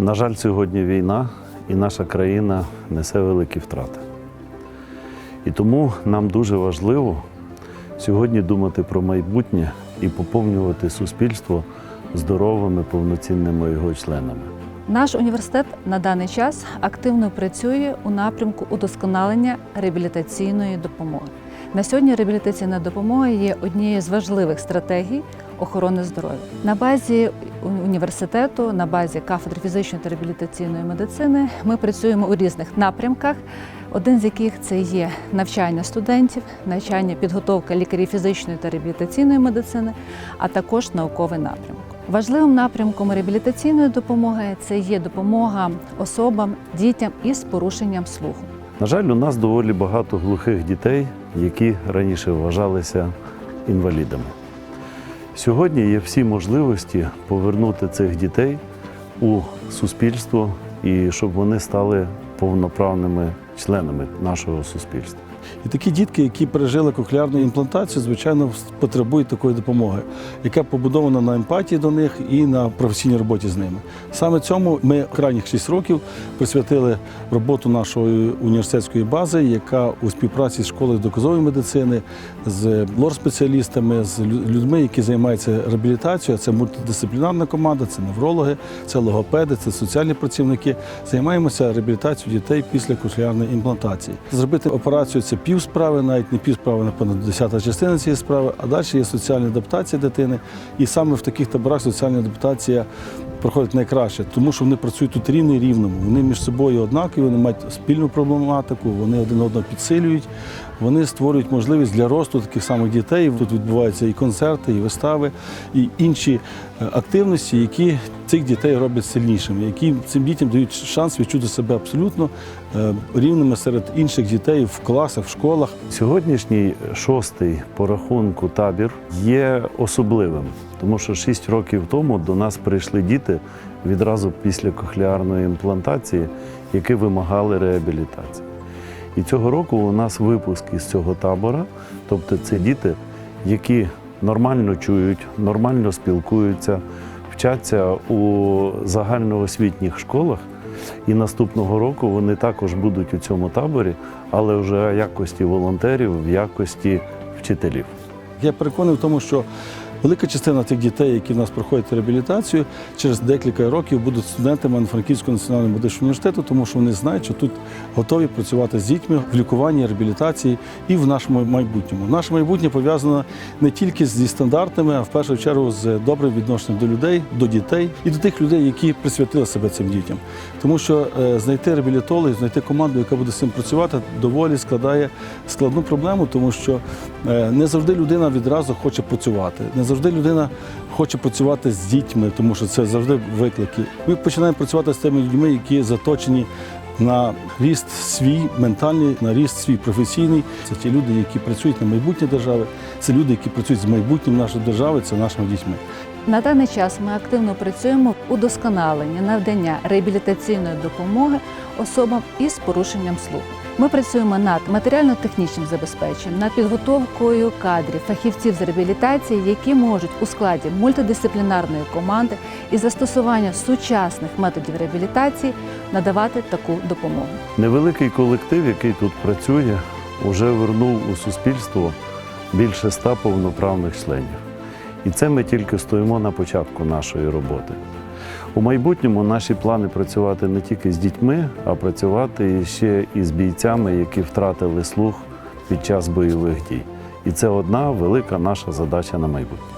На жаль, сьогодні війна і наша країна несе великі втрати. І тому нам дуже важливо сьогодні думати про майбутнє і поповнювати суспільство здоровими, повноцінними його членами. Наш університет на даний час активно працює у напрямку удосконалення реабілітаційної допомоги. На сьогодні реабілітаційна допомога є однією з важливих стратегій охорони здоров'я. На базі університету, на базі кафедри фізичної та реабілітаційної медицини ми працюємо у різних напрямках. Один з яких це є навчання студентів, навчання підготовка лікарів фізичної та реабілітаційної медицини, а також науковий напрямок. Важливим напрямком реабілітаційної допомоги це є допомога особам, дітям із порушенням слуху. На жаль, у нас доволі багато глухих дітей, які раніше вважалися інвалідами. Сьогодні є всі можливості повернути цих дітей у суспільство і щоб вони стали повноправними членами нашого суспільства. І такі дітки, які пережили кохлеарну імплантацію, звичайно, потребують такої допомоги, яка побудована на емпатії до них і на професійній роботі з ними. Саме цьому ми крайніх 6 років присвятили роботу нашої університетської бази, яка у співпраці з школою доказової медицини, з лор-спеціалістами, з людьми, які займаються реабілітацією. Це мультидисциплінарна команда, це неврологи, це логопеди, це соціальні працівники. Займаємося реабілітацією дітей після кохлеарної імплантації. Зробити операцію це пів справи, навіть не пів справи, напевно, десята частина цієї справи. А далі є соціальна адаптація дитини. І саме в таких таборах соціальна адаптація проходить найкраще, тому що вони працюють тут рівний рівному. Вони між собою однакові, вони мають спільну проблематику, вони один одного підсилюють. Вони створюють можливість для росту таких самих дітей. Тут відбуваються і концерти, і вистави, і інші е, активності, які цих дітей роблять сильнішими, які цим дітям дають шанс відчути себе абсолютно е, рівними серед інших дітей в класах, в школах. Сьогоднішній шостий по рахунку табір є особливим, тому що шість років тому до нас прийшли діти відразу після кохлеарної імплантації, які вимагали реабілітації. І цього року у нас випуск із цього табора, тобто це діти, які нормально чують, нормально спілкуються, вчаться у загальноосвітніх школах. І наступного року вони також будуть у цьому таборі, але вже в якості волонтерів, в якості вчителів. Я переконаний в тому, що велика частина тих дітей, які в нас проходять реабілітацію, через декілька років будуть студентами Івано-Франківського національного медичного університету, тому що вони знають, що тут готові працювати з дітьми в лікуванні, реабілітації і в нашому майбутньому. Наше майбутнє пов'язано не тільки зі стандартами, а в першу чергу з добрим відношенням до людей, до дітей і до тих людей, які присвятили себе цим дітям. Тому що е, знайти реабілітологів, знайти команду, яка буде з цим працювати, доволі складає складну проблему, тому що е, не завжди людина відразу хоче працювати, завжди людина хоче працювати з дітьми, тому що це завжди виклики. Ми починаємо працювати з тими людьми, які заточені. На ріст свій ментальний, на ріст свій професійний. Це ті люди, які працюють на майбутнє держави. Це люди, які працюють з майбутнім нашої держави, це нашими дітьми. На даний час ми активно працюємо в удосконаленні навдання реабілітаційної допомоги особам із порушенням слуху. Ми працюємо над матеріально-технічним забезпеченням, над підготовкою кадрів, фахівців з реабілітації, які можуть у складі мультидисциплінарної команди і застосування сучасних методів реабілітації надавати таку допомогу. Невеликий колектив, який тут працює, вже вернув у суспільство більше ста повноправних членів. І це ми тільки стоїмо на початку нашої роботи. У майбутньому наші плани працювати не тільки з дітьми, а працювати ще і з бійцями, які втратили слух під час бойових дій. І це одна велика наша задача на майбутнє.